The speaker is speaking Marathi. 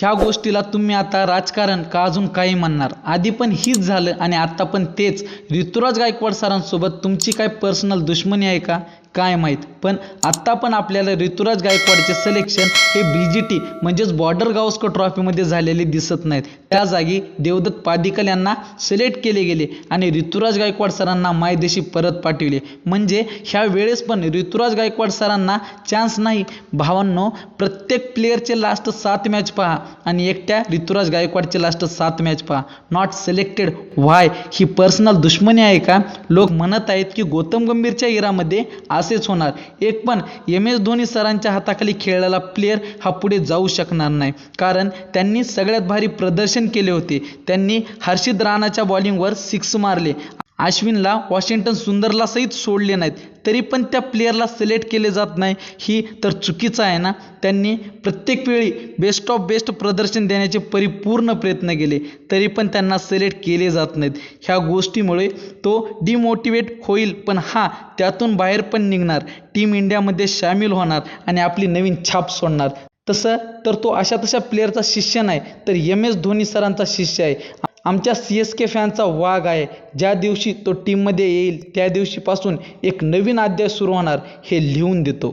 ह्या गोष्टीला तुम्ही आता राजकारण का अजून काही म्हणणार? आधी पण हीच झालं आणि आत्ता पण तेच. ऋतुराज गायकवाड सरांसोबत तुमची काय पर्सनल दुश्मनी आहे का? काय माहीत? पण आत्ता पण आपल्याला ऋतुराज गायकवाडचे सिलेक्शन हे बी जी टी म्हणजेच बॉर्डर गावस्कर ट्रॉफीमध्ये झालेले दिसत नाहीत. त्या जागी देवदत्त पादिकल यांना सिलेक्ट केले गेले आणि ऋतुराज गायकवाड सरांना मायदेशी परत पाठविले. म्हणजे ह्या वेळेस पण ऋतुराज गायकवाड सरांना चान्स नाही. भावांनो प्रत्येक प्लेअरचे लास्ट सात मॅच पहा आणि एकट्या ऋतुराज गायकवाडचे लास्ट सात मॅच पहा. नॉट सिलेक्टेड व्हाय ही पर्सनल दुश्मनी आहे का? लोक म्हणत आहेत की गौतम गंभीरच्या इरामध्ये असेच होणार. एक पण एम एस धोनी सरांच्या हाताखाली खेळलेला प्लेअर हा पुढे जाऊ शकणार नाही. कारण त्यांनी सगळ्यात भारी प्रदर्शन केले होते. त्यांनी हर्षित राणाच्या बॉलिंगवर सिक्स मारले. अश्विनला वॉशिंग्टन सुंदरला सहित सोडले नाहीत. तरी पण त्या प्लेअरला सिलेक्ट केले जात नाही. ही तर चुकीचं आहे ना? त्यांनी प्रत्येक वेळी बेस्ट ऑफ बेस्ट प्रदर्शन देण्याचे परिपूर्ण प्रयत्न केले. तरी पण त्यांना सिलेक्ट केले जात नाहीत. ह्या गोष्टीमुळे तो डिमोटिवेट होईल पण हा त्यातून बाहेर पण निघणार. टीम इंडियामध्ये सामील होणार आणि आपली नवीन छाप सोडणार. तसं तर तो अशा तशा प्लेअरचा शिष्य नाही तर एम एस धोनी सरांचा शिष्य आहे. आमच्या सी एस के फॅनचा वाघ आहे. ज्या दिवशी तो टीममध्ये येईल त्या दिवशीपासून एक नवीन अध्याय सुरू होणार हे लिहून देतो.